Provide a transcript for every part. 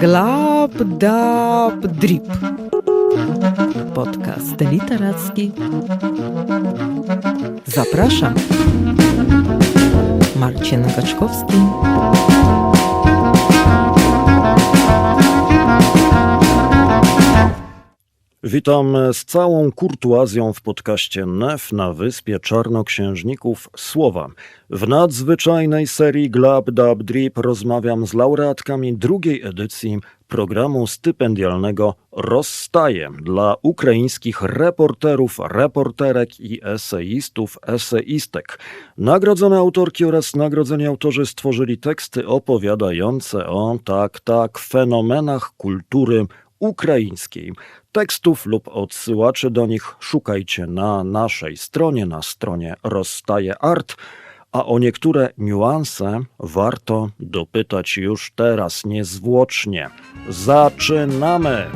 Glab dab drip. Podcast literacki. Zapraszam. Marcin Gaczkowski. Witam z całą kurtuazją w podcaście NEF na Wyspie Czarnoksiężników Słowa. W nadzwyczajnej serii Glab Dab Drip rozmawiam z laureatkami drugiej edycji programu stypendialnego Rozstaje dla ukraińskich reporterów, reporterek i eseistów, eseistek. Nagrodzone autorki oraz nagrodzeni autorzy stworzyli teksty opowiadające o tak, tak, fenomenach kultury ukraińskiej. Tekstów lub odsyłaczy do nich szukajcie na naszej stronie, na stronie Rozstaje Art, a o niektóre niuanse warto dopytać już teraz, niezwłocznie. Zaczynamy!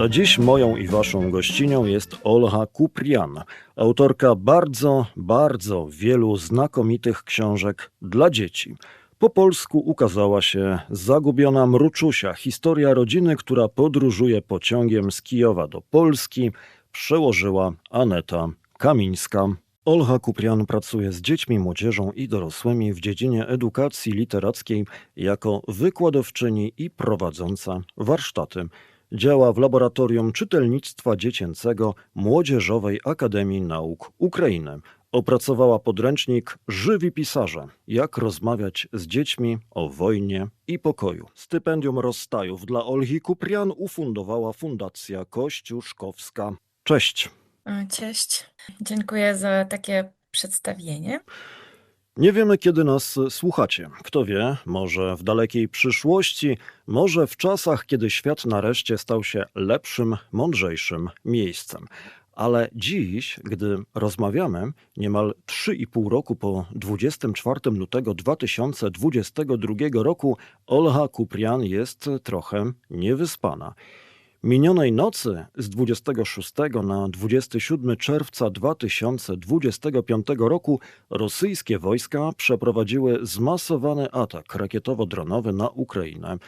A dziś moją i waszą gościnią jest Olga Kuprian, autorka bardzo, bardzo wielu znakomitych książek dla dzieci. Po polsku ukazała się Zagubiona Mruczusia, historia rodziny, która podróżuje pociągiem z Kijowa do Polski, przełożyła Aneta Kamińska. Olga Kuprian pracuje z dziećmi, młodzieżą i dorosłymi w dziedzinie edukacji literackiej jako wykładowczyni i prowadząca warsztaty. Działa w Laboratorium Czytelnictwa Dziecięcego Młodzieżowej Akademii Nauk Ukrainy. Opracowała podręcznik Żywi pisarze. Jak rozmawiać z dziećmi o wojnie i pokoju. Stypendium rozstajów dla Olgi Kuprian ufundowała Fundacja Kościuszkowska. Cześć. Cześć. Dziękuję za takie przedstawienie. Nie wiemy, kiedy nas słuchacie. Kto wie, może w dalekiej przyszłości, może w czasach, kiedy świat nareszcie stał się lepszym, mądrzejszym miejscem. Ale dziś, gdy rozmawiamy, niemal 3,5 roku po 24 lutego 2022 roku, Olga Kuprian jest trochę niewyspana. Minionej nocy z 26 na 27 czerwca 2025 roku rosyjskie wojska przeprowadziły zmasowany atak rakietowo-dronowy na Ukrainę.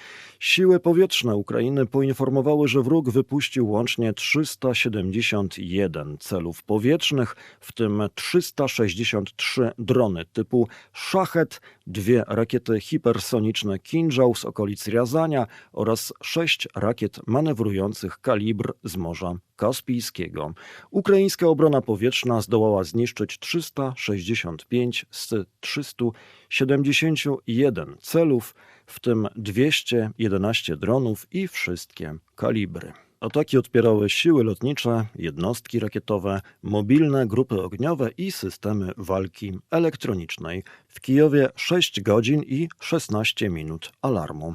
Siły powietrzne Ukrainy poinformowały, że wróg wypuścił łącznie 371 celów powietrznych, w tym 363 drony typu Szachet, dwie rakiety hipersoniczne Kinżał z okolic Riazania oraz sześć rakiet manewrujących kalibr z Morza Kaspijskiego. Ukraińska obrona powietrzna zdołała zniszczyć 365 z 371 celów, w tym 211 dronów i wszystkie kalibry. Ataki odpierały siły lotnicze, jednostki rakietowe, mobilne grupy ogniowe i systemy walki elektronicznej. W Kijowie 6 godzin i 16 minut alarmu.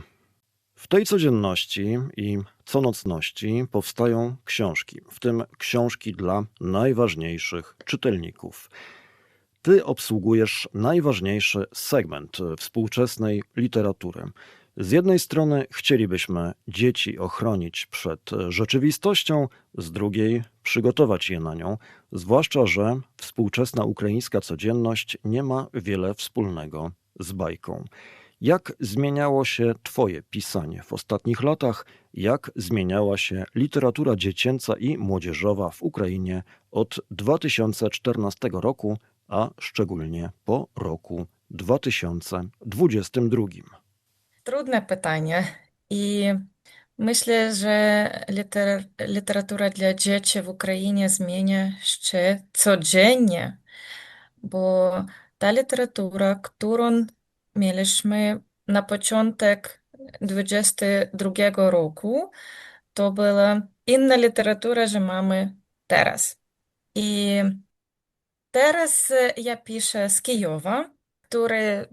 W tej codzienności i conocności powstają książki, w tym książki dla najważniejszych czytelników. Ty obsługujesz najważniejszy segment współczesnej literatury. Z jednej strony chcielibyśmy dzieci ochronić przed rzeczywistością, z drugiej przygotować je na nią, zwłaszcza że współczesna ukraińska codzienność nie ma wiele wspólnego z bajką. Jak zmieniało się Twoje pisanie w ostatnich latach? Jak zmieniała się literatura dziecięca i młodzieżowa w Ukrainie od 2014 roku, a szczególnie po roku 2022? Trudne pytanie i myślę, że liter literatura dla dzieci w Ukrainie zmienia się codziennie, bo ta literatura, którą mieliśmy na początek 2022 roku, to była inna literatura, że mamy teraz. I teraz ja piszę z Kijowa, który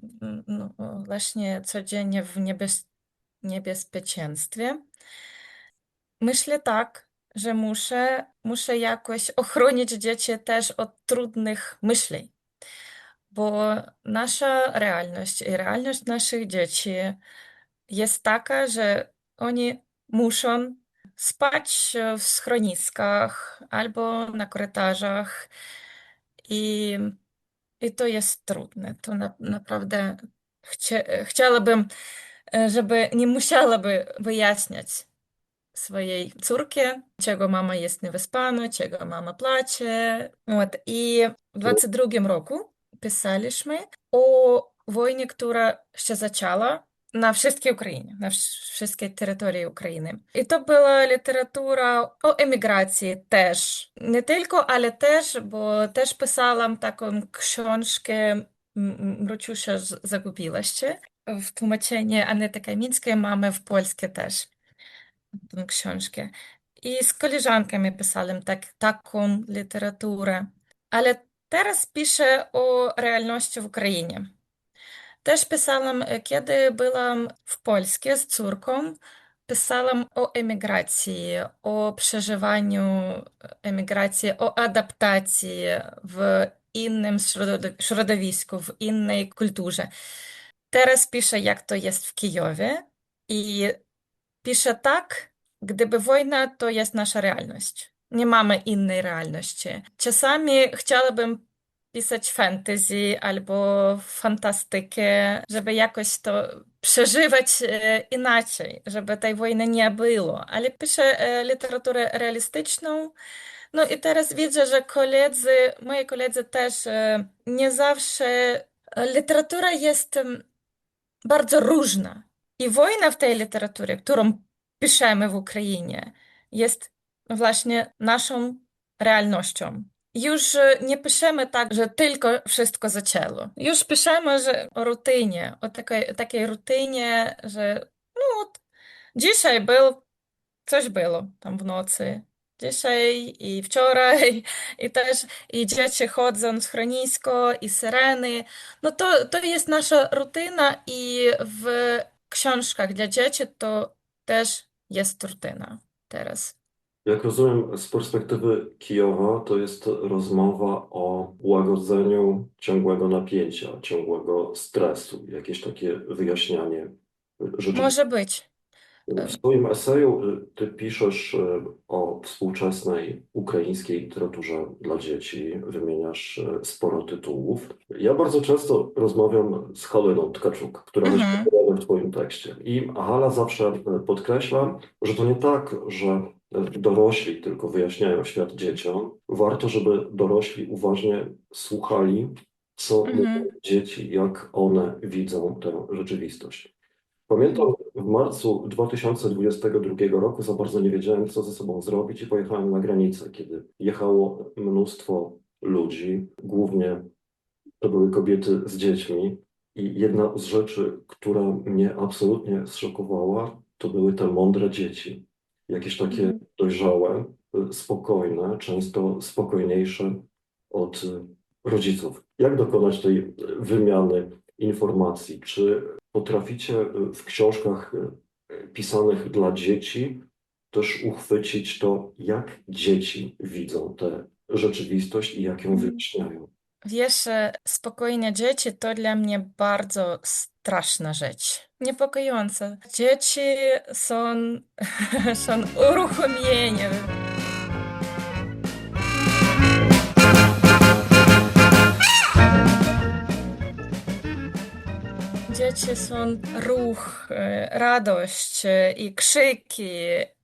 no, właśnie codziennie w niebez niebezpieczeństwie. Myślę tak, że muszę, muszę jakoś ochronić dzieci też od trudnych myśli, bo nasza realność i realność naszych dzieci jest taka, że oni muszą spać w schroniskach albo na korytarzach i, i to jest trudne. To na, naprawdę chcie, chciałabym, żeby nie musiałaby wyjaśniać swojej córce, czego mama jest niewyspana, czego mama płacze. От. I w 22 roku pisaliśmy o wojnie, która się zaczęła na wszystkiej Ukrainie, na wsz- wszystkiej terytorii України. Też pisałam taką książkę M- M- Mruciusia z- zagubiła się. W tłumaczeniu Anety Kamieńskiej mamy w polskie też tę książkę. I z koleżankami pisałem tak, taką literaturę. Ale teraz piszę o realności w Ukrainie. Też pisałam, e, kiedy byłam w Polsce z córką, pisałam o emigracji, o przeżywaniu emigracji, o adaptacji w innym środowisku, w innej kulturze. Teraz piszę, jak to jest w Kijowie i piszę tak, gdyby wojna to jest nasza realność. Nie mamy innej realności. Czasami chciałabym pisać fantasy albo fantastykę, żeby jakoś to przeżywać e, inaczej, żeby tej wojny nie było. Ale piszę e, literaturę realistyczną. No i teraz widzę, że koledzy, moi koledzy też e, nie zawsze. Literatura jest bardzo różna. I wojna w tej literaturze, którą piszemy w Ukrainie, jest właśnie naszą realnością. Już e, nie piszemy tak, że tylko wszystko zaczęło. Już piszemy że o rutynie, o takiej, takiej rutynie, że no, dzisiaj był, coś było tam w nocy. Dzisiaj i wczoraj, i też i dzieci chodzą w schronisko, i syreny. No to, to jest nasza rutyna i w książkach dla dzieci to też jest rutyna teraz. Jak rozumiem, z perspektywy Kijowa, to jest rozmowa o łagodzeniu ciągłego napięcia, ciągłego stresu, jakieś takie wyjaśnianie rzeczywistości. Może być. W swoim eseju y, ty piszesz y, o współczesnej ukraińskiej literaturze dla dzieci, wymieniasz y, sporo tytułów. Ja bardzo często rozmawiam z Haleną Tkaczuk, która Mhm. jest wypowiadana w twoim tekście. I Hala zawsze podkreśla, że to nie tak, że dorośli tylko wyjaśniają świat dzieciom. Warto, żeby dorośli uważnie słuchali, co Mhm. mówią dzieci, jak one widzą tę rzeczywistość. Pamiętam, w marcu 2022 roku za bardzo nie wiedziałem, co ze sobą zrobić i pojechałem na granicę, kiedy jechało mnóstwo ludzi, głównie to były kobiety z dziećmi i jedna z rzeczy, która mnie absolutnie zszokowała, to były te mądre dzieci. Jakieś takie Mhm. Dojrzałe, spokojne, często spokojniejsze od rodziców. Jak dokonać tej wymiany informacji? Czy potraficie w książkach pisanych dla dzieci też uchwycić to, jak dzieci widzą tę rzeczywistość i jak ją Mhm. wyjaśniają? Wiesz, e, spokojne dzieci to dla mnie bardzo straszna rzecz. Niepokojąca. Dzieci są, są uruchomieniem. Dzieci są ruch, e, radość e, i krzyki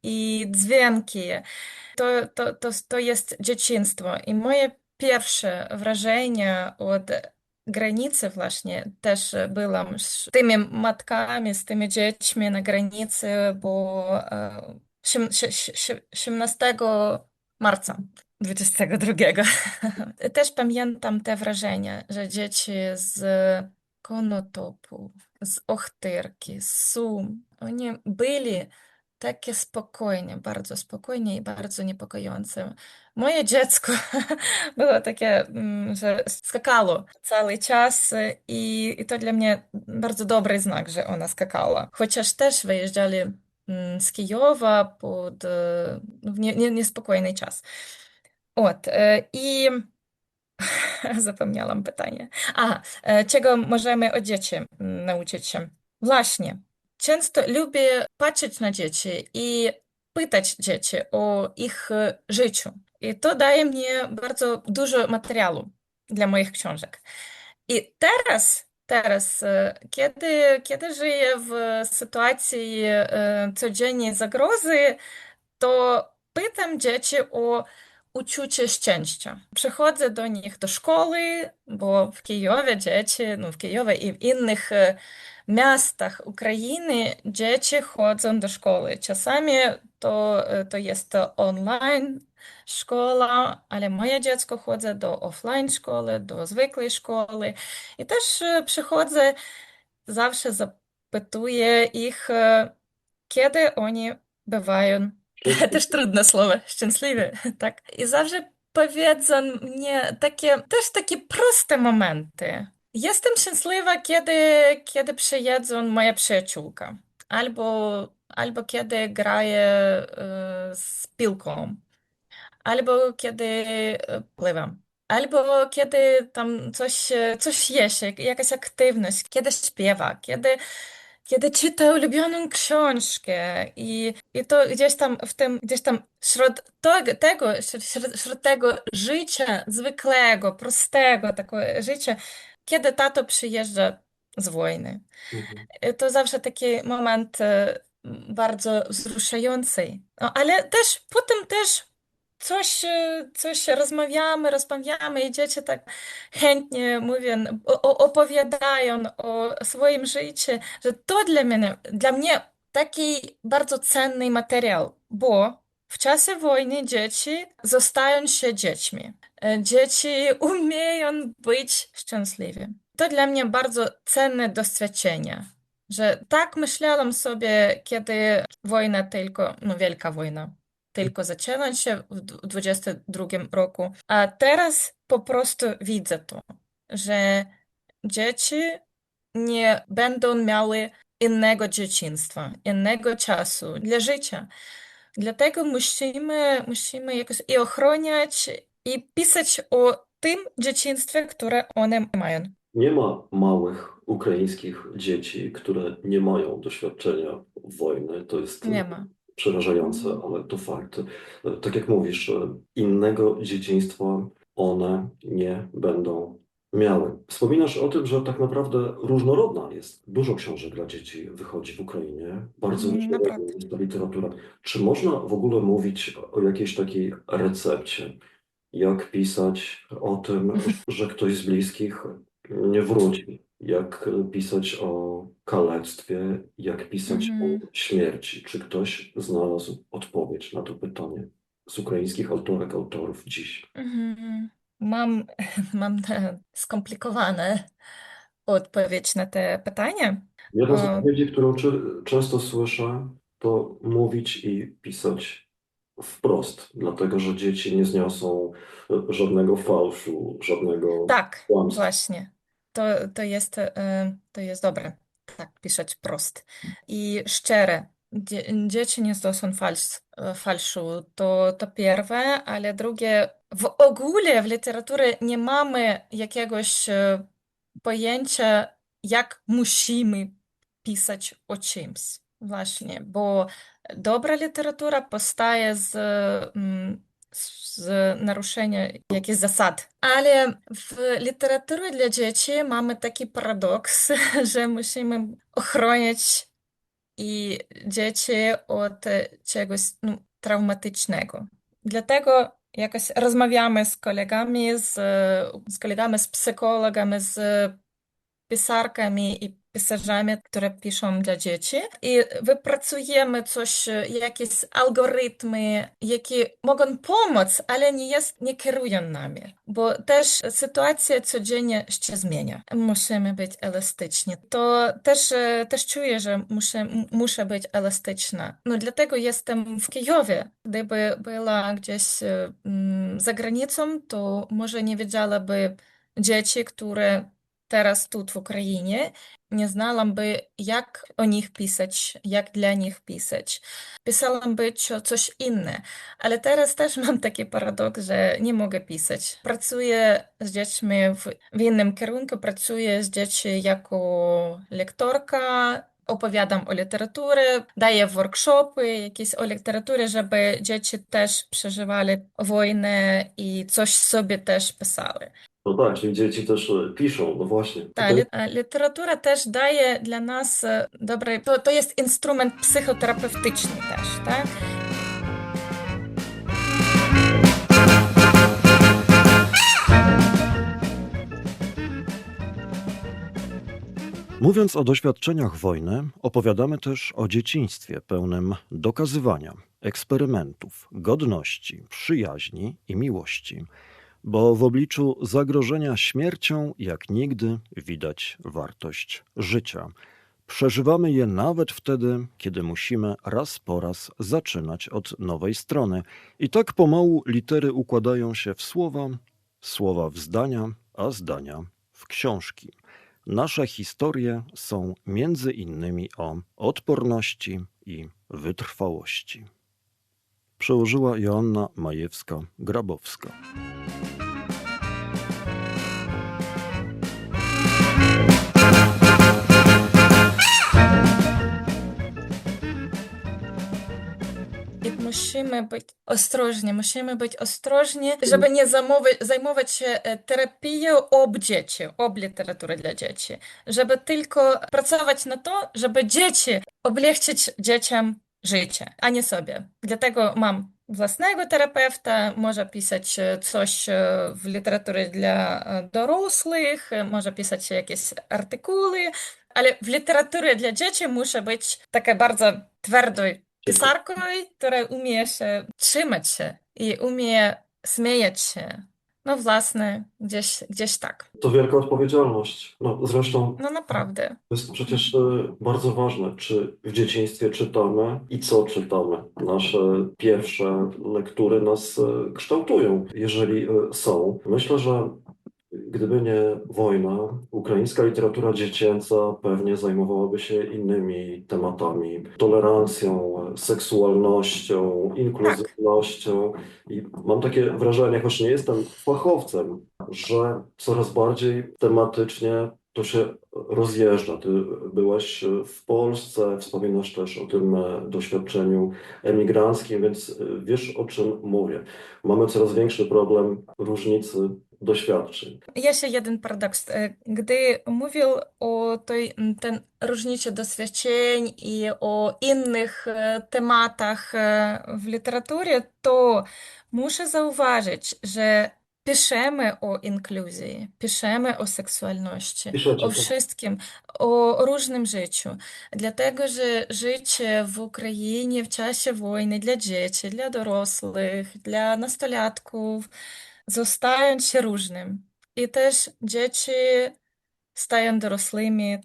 i dźwięki. To, to, to, to jest dzieciństwo. I moje pierwsze wrażenie od granicy właśnie też byłam z tymi matkami, z tymi dziećmi na granicy, bo e, siem- sie- sie- sie- 17 marca 22. Też pamiętam te wrażenia, że dzieci z Konotopu, z Ochtyrki, z Sum, oni byli takie spokojne, bardzo spokojne i bardzo niepokojące. Moje dziecko było takie, mm, że skakało cały czas i, i to dla mnie bardzo dobry znak, że ona skakała. Chociaż też wyjeżdżali mm, z Kijowa pod w nie, nie, niespokojny czas. От, e, i zapomniałam pytanie. Aha, e, czego możemy od dzieci nauczyć się? Właśnie, często lubię patrzeć na dzieci i pytać dzieci o ich e, życiu. I to daje mnie bardzo dużo materiału dla moich książek. I teraz, teraz, e, kiedy, kiedy żyję w sytuacji e, codziennej zagrozy, to pytam dzieci o w innych e, miastach Ukrainy dzieci chodzą do szkoły. Czasami to, e, to jest online szkoła, ale moje dziecko chodzi do offline szkoły, do zwykłej szkoły. I też e, przychodzę, zawsze zapytuję ich, e, kiedy oni bywają też trudne słowo, szczęśliwy, tak. I zawsze powiedzą mnie takie, też takie proste momenty. Jestem szczęśliwa, kiedy, kiedy przyjedzą moja przyjaciółka, albo, albo kiedy graję e, z piłką, albo kiedy e, pływam. Albo kiedy tam coś, coś jest, jakaś aktywność, kiedy śpiewa, kiedy kiedy czyta ulubioną książkę i, i to gdzieś tam w tym, gdzieś tam wśród tego, tego, wśród, tego życia zwykłego, prostego takiego życia, kiedy tato przyjeżdża z wojny. Mhm. To zawsze taki moment e, bardzo wzruszający. No, ale też potem też coś, e, coś rozmawiamy, rozmawiamy i dzieci tak chętnie mówią, opowiadają o swoim życiu, że to dla mnie, dla mnie taki bardzo cenny materiał, bo w czasie wojny dzieci zostają się dziećmi. E, Dzieci umieją być szczęśliwi. To dla mnie bardzo cenne doświadczenie, że tak myślałam sobie, kiedy wojna tylko, no wielka wojna, tylko zaczęła się w 22 roku, a teraz po prostu widzę to, że dzieci nie będą miały innego dzieciństwa, innego czasu dla życia. Dlatego musimy, musimy jakoś i ochroniać, i pisać o tym dzieciństwie, które one mają. Nie ma małych ukraińskich dzieci, które nie mają doświadczenia wojny. To jest Nie ma. Przerażające, ale to fakt. Tak jak mówisz, innego dzieciństwa one nie będą miały. Wspominasz o tym, że tak naprawdę różnorodna jest. Dużo książek dla dzieci wychodzi w Ukrainie. Bardzo Mm, różnorodna naprawdę. jest ta literatura. Czy można w ogóle mówić o jakiejś takiej recepcie? Jak pisać o tym, że ktoś z bliskich nie wróci? Jak pisać o kalectwie? Jak pisać Mhm. o śmierci? Czy ktoś znalazł odpowiedź na to pytanie z ukraińskich autorek, autorów dziś? Mhm. Mam, mam te skomplikowane odpowiedź na te pytania. Jedna z O. odpowiedzi, którą czy, często słyszę, to mówić i pisać wprost, dlatego że dzieci nie zniosą e, żadnego fałszu, żadnego Tak, kłamstwa. właśnie. To, to jest, e, to jest dobre. Tak, pisać prost. I szczere. Dzie dzieci nie znoszą fałsz, e, fałszu. To, to pierwsze, ale drugie, w ogóle w literaturze nie mamy jakiegoś e, pojęcia, jak musimy pisać o czymś. Właśnie, bo dobra literatura powstaje z, mm, z naruszenia jakichś zasad. Ale w literaturze dla dzieci mamy taki paradoks, że musimy ochronić i dzieci od czegoś no, traumatycznego. Dlatego jakoś rozmawiamy z kolegami, z, z kolegami, z psychologami, z pisarkami i pisarzami, które piszą dla dzieci. I wypracujemy coś, jakieś algorytmy, jakie mogą pomóc, ale nie, jest, nie kierują nami, bo też sytuacja codziennie się zmienia. Musimy być elastyczni. To też, e, też czuję, że muszę, muszę być elastyczna. No dlatego jestem w Kijowie. Gdyby była gdzieś e, za granicą, to może nie wiedziałaby dzieci, które teraz тут в Україні, nie znałam by, jak o nich pisać, jak dla nich pisać. Pisałam by co- coś inne, ale teraz też mam taki paradoks, że nie mogę pisać. Pracuję z dziećmi w, w innym kierunku, pracuję z dziećmi jako lektorka, opowiadam o literaturze, daję workshopy jakieś o literaturze, żeby dzieci też przeżywali wojnę i coś sobie też pisały. No tak, czyli dzieci też e, piszą, no właśnie. Ta Tutaj li- e, literatura też daje dla nas e, dobre, to, to jest instrument psychoterapeutyczny też, tak? Mówiąc o doświadczeniach wojny, opowiadamy też o dzieciństwie pełnym dokazywania, eksperymentów, godności, przyjaźni i miłości, bo w obliczu zagrożenia śmiercią jak nigdy widać wartość życia. Przeżywamy je nawet wtedy, kiedy musimy raz po raz zaczynać od nowej strony. I tak pomału litery układają się w słowa, słowa w zdania, a zdania w książki. Nasze historie są między innymi o odporności i wytrwałości. Przełożyła Joanna Majewska-Grabowska. musimy być ostrożni, musimy być ostrożni, żeby nie zamowy- zajmować się e, terapią ob dzieci, ob literatury dla dzieci, żeby tylko pracować na to, żeby dzieci, облегczyć dzieciom życie, a nie sobie. Dlatego mam własnego terapeuta, może pisać e, coś e, w literaturze dla e, dorosłych, e, może pisać jakieś artykuły, ale w literaturze dla dzieci muszę być taka bardzo twardą pisarką, która umie się trzymać się i umie śmiać się. No własne, gdzieś, gdzieś tak. to wielka odpowiedzialność. No zresztą No naprawdę. To jest przecież e, bardzo ważne, czy w dzieciństwie czytamy i co czytamy. Nasze pierwsze lektury nas e, kształtują, jeżeli e, są. Myślę, że gdyby nie wojna, ukraińska literatura dziecięca pewnie zajmowałaby się innymi tematami, tolerancją, seksualnością, inkluzywnością. I mam takie wrażenie, choć nie jestem fachowcem, że coraz bardziej tematycznie to się rozjeżdża. Ty byłeś w Polsce, wspominasz też o tym e, doświadczeniu emigranckim, więc e, wiesz o czym mówię. Mamy coraz większy problem różnicy doświadczeń. Jeszcze jeden paradoks. E, Gdy mówił o tej ten różnicy doświadczeń i o innych e, tematach e, w literaturze, to muszę zauważyć, że piszemy o inkluzji, piszemy o seksualności, Piszecie, o tak? wszystkim, o różnym życiu. Dlatego, że życie w Ukrainie w czasie wojny dla dzieci, dla dorosłych, dla nastolatków zostają się różnym. I też dzieci stają dorosłymi.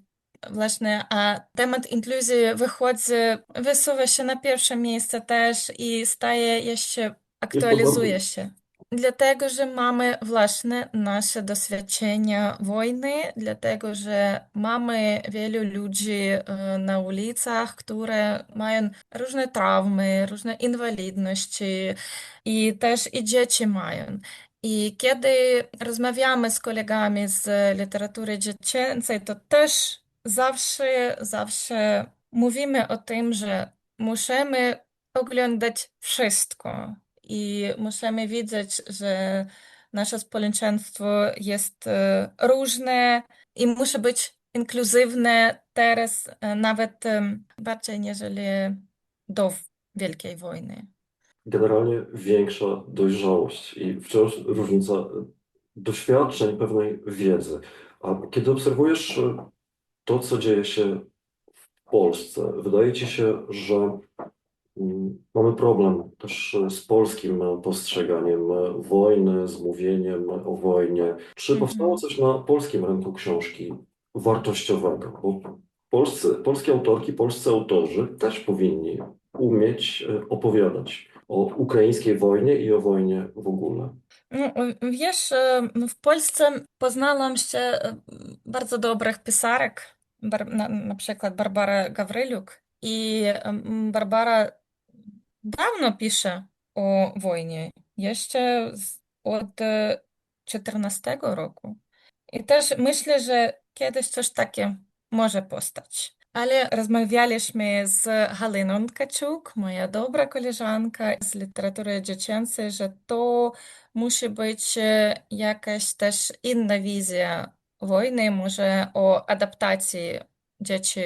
Właśnie, a temat inkluzji wychodzi, wysuwa się na pierwsze miejsce też i staje jeszcze, aktualizuje się. Dlatego, że mamy właśnie nasze doświadczenia wojny, dlatego, że mamy wielu ludzi e, na ulicach, które mają różne traumy, różne inwalidności i też i dzieci mają. I kiedy rozmawiamy z kolegami z literatury dziecięcej, to też zawsze, zawsze mówimy o tym, że musimy oglądać wszystko i musimy widzieć, że nasze społeczeństwo jest e, różne i musi być inkluzywne teraz e, nawet e, bardziej niżeli do Wielkiej Wojny. Generalnie większa dojrzałość i wciąż różnica doświadczeń, pewnej wiedzy. A kiedy obserwujesz e, to, co dzieje się w Polsce, wydaje ci się, że mm, mamy problem też e, z polskim postrzeganiem e, wojny, z mówieniem o wojnie. Czy Mhm. powstało coś na polskim rynku książki wartościowego? Bo polscy, polskie autorki, polscy autorzy też powinni umieć opowiadać o ukraińskiej wojnie i o wojnie w ogóle. No, wiesz, e, w Polsce poznałam się e, bardzo dobrych pisarek, na, na przykład Barbara Gawryluk. I Barbara dawno pisze o wojnie, jeszcze od e, 14 roku. I też myślę, że kiedyś coś takie może powstać. Ткачук, z literatury dziecięcej, że to musi być e, jakaś też inna wizja wojny, może o adaptacji dzieci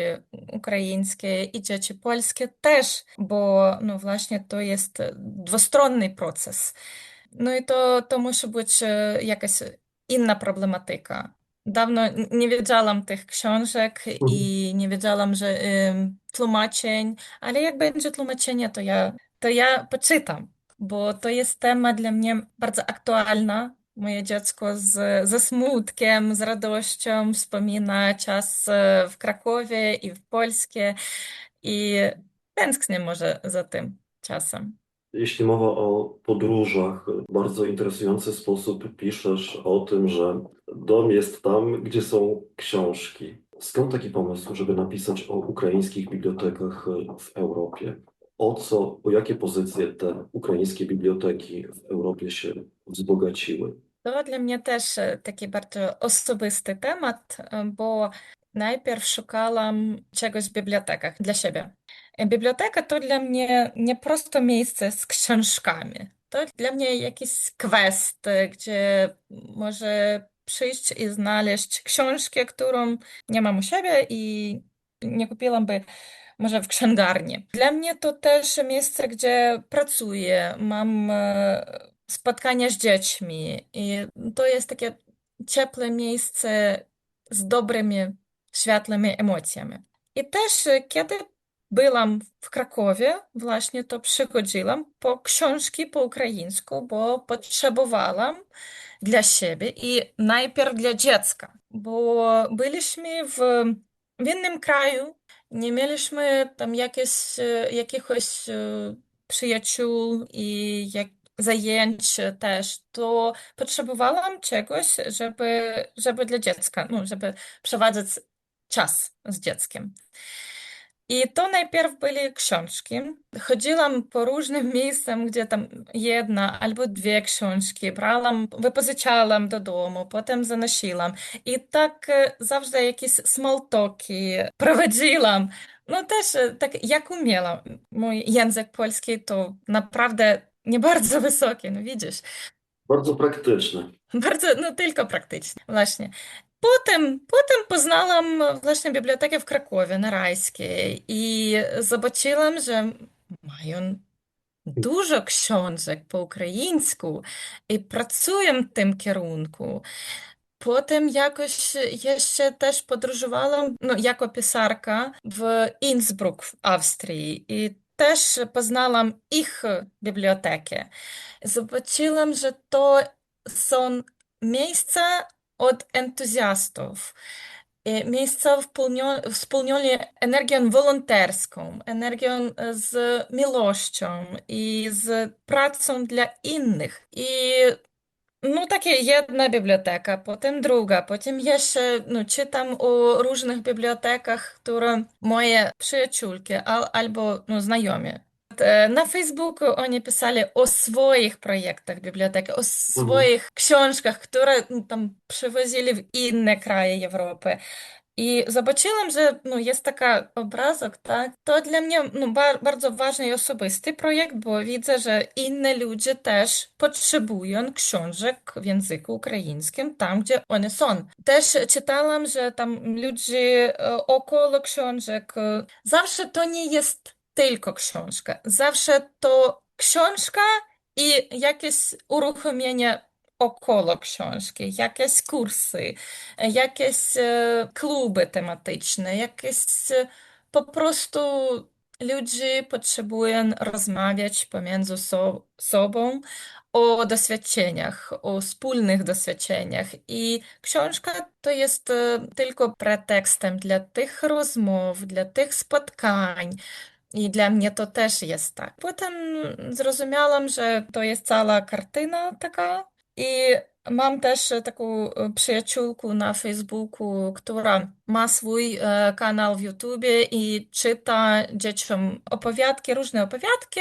ukraińskie i dzieci polskie też, bo no właśnie to jest dwustronny proces. No i to, to musi być e, jakaś inna problematyka. Dawno nie wiedziałam tych książek i nie wiedziałam, że ym, tłumaczeń, ale jak będzie tłumaczenie, to ja, to ja poczytam, bo to jest temat dla mnie bardzo aktualna. Moje dziecko z, ze smutkiem, z radością wspomina czas e, w Krakowie i w Polsce i tęsknię może za tym czasem. Jeśli mowa o podróżach, w bardzo interesujący sposób piszesz o tym, że dom jest tam, gdzie są książki. Skąd taki pomysł, żeby napisać o ukraińskich bibliotekach w Europie? O co, o jakie pozycje te ukraińskie biblioteki w Europie się wzbogaciły? To dla mnie też e, taki bardzo osobisty temat, e, bo najpierw szukałam czegoś w bibliotekach dla siebie. Biblioteka to dla mnie nie prosto miejsce z książkami. To dla mnie jakiś quest, gdzie może przyjść i znaleźć książkę, którą nie mam u siebie i nie kupiłam by może w księgarni. Dla mnie to też miejsce, gdzie pracuję, mam e, spotkania z dziećmi i to jest takie ciepłe miejsce z dobrymi, e, książki po ukraińsku, bo potrzebowałam dla siebie i najpierw dla dziecka, bo byliśmy w, w innym kraju, nie mieliśmy tam jakieś, e, jakiegoś e, przyjaciół i zajęć to potrzebowałam czegoś, żeby, dla dziecka, przeprowadzać czas z dzieckiem. I to najpierw były książki. Chodziłam po różnym miejscom, gdzie tam jedna albo dwie książki brałam, wypożyczałam do domu, potem zanosiłam. I tak e, zawsze jakieś small talki prowadziłam. No też e, tak jak umiałam. Mój język polski to naprawdę nie bardzo wysoki, no widzisz. Bardzo praktyczne. Bardzo, no tylko praktyczny, właśnie. Потім, потім познала власне бібліотеки в Кракові на Райській і побачила, що маю дуже ксьонжик по-українську і працюємо в тим керунку. Потім якось я ще теж подорожувала ну, як писарка в Інсбрук в Австрії і теж познала їх бібліотеки. Побачила, що то сон місця od entuzjastów. E, Miejsca wspólnione energią wolonterską, energią e, z miłością i z pracą dla innych. I no takie jedna biblioteka, potem druga, potem jeszcze no, czytam o różnych bibliotekach, które moje przyjaciółki al, albo no, znajomi. E, Na Facebooku oni pisali o swoich projektach biblioteki, o swoich książkach, które no, tam przywozili w inne kraje Europy. I zobaczyłam, że no, jest taki obrazek, tak? To dla mnie no, ba bardzo ważny i osobisty projekt, bo widzę, że inne ludzie też potrzebują książek w języku ukraińskim tam, gdzie one są. Też czytałam, że tam ludzie e, około książek, e, zawsze to nie jest tylko książka, zawsze to książka i jakieś uruchomienie około książki, jakieś kursy, jakieś e, kluby tematyczne, jakieś e, po prostu ludzie potrzebują rozmawiać pomiędzy so, sobą o doświadczeniach, o wspólnych doświadczeniach. I książka to jest e, tylko pretekstem dla tych rozmów, dla tych spotkań. I dla mnie to też jest tak. Potem zrozumiałam, że to jest cała kartyna taka. I mam też taką e, przyjaciółkę na Facebooku, która ma swój e, kanał w YouTubie i czyta dzieciom opowiadki, różne opowiadki.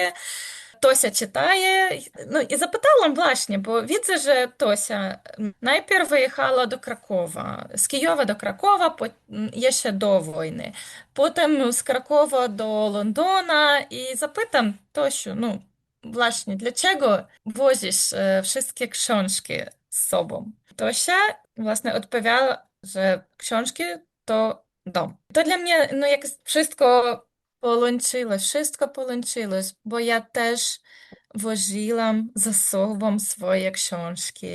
Tosia czytaje. No i zapytałam właśnie, bo widzę, że Tosia najpierw wyjechała do Krakowa, z Kijowa do Krakowa, po, jeszcze do wojny. Potem z Krakowa do Londona i zapytam Tosiu, no właśnie, dlaczego wozisz e, wszystkie książki z sobą? Tosia właśnie odpowiada, że książki to dom. To dla mnie, no jak wszystko Połączyłeś, wszystko połączyłeś, bo ja też woziłam ze sobą swoje książki,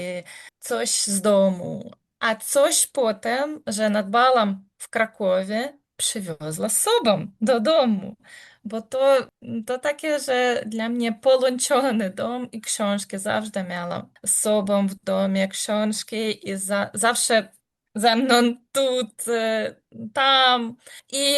coś z domu, a coś potem, że nadbałam w Krakowie, przywiozła z sobą do domu, bo to, to takie, że dla mnie połączony dom i książki zawsze miałam z sobą w domie książki i za, zawsze ze mną tu, y, tam i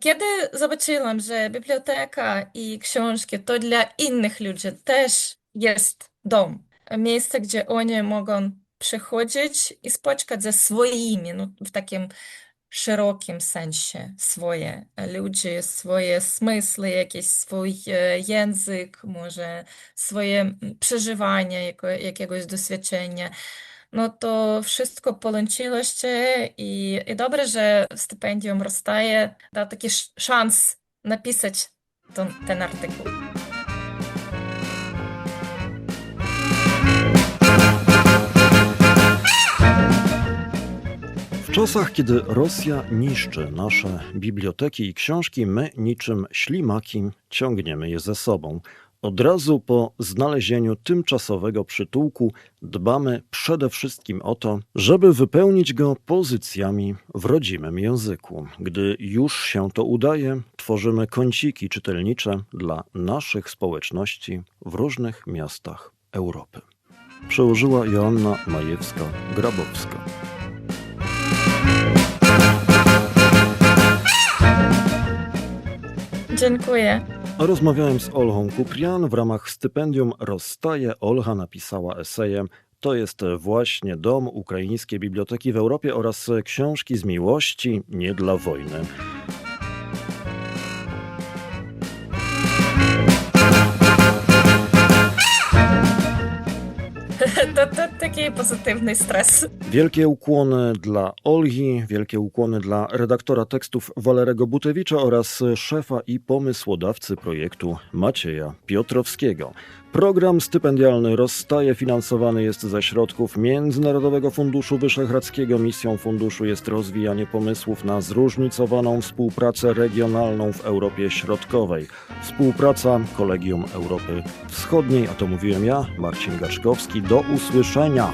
kiedy zobaczyłam, że biblioteka i książki to dla innych ludzi też jest dom, miejsce, gdzie oni mogą przychodzić i spotkać ze swoimi, no, w takim szerokim sensie swoje ludzie, swoje smysły, jakiś swój język, może swoje przeżywania, jako, jakiegoś doświadczenia. No to wszystko połączyło się i, i dobrze, że stypendium rozstaje, da taki szans napisać ten, ten artykuł. W czasach, kiedy Rosja niszczy nasze biblioteki i książki, my niczym ślimaki ciągniemy je ze sobą. Od razu po znalezieniu tymczasowego przytułku dbamy przede wszystkim o to, żeby wypełnić go pozycjami w rodzimym języku. Gdy już się to udaje, tworzymy kąciki czytelnicze dla naszych społeczności w różnych miastach Europy. Przełożyła Joanna Majewska-Grabowska. Dziękuję. Rozmawiałem z Olchą Kuprian w ramach stypendium Rozstaje. Olcha napisała esejem to jest właśnie dom Ukraińskiej Biblioteki w Europie oraz książki z miłości, nie dla wojny. To, to taki pozytywny stres. Wielkie ukłony dla Olgi, wielkie ukłony dla redaktora tekstów Walerego Butewicza oraz szefa i pomysłodawcy projektu Macieja Piotrowskiego. Program stypendialny rozstaje finansowany jest ze środków Międzynarodowego Funduszu Wyszehradzkiego. Misją funduszu jest rozwijanie pomysłów na zróżnicowaną współpracę regionalną w Europie Środkowej. Współpraca Kolegium Europy Wschodniej, a to mówiłem ja, Marcin Gaczkowski. Do usłyszenia.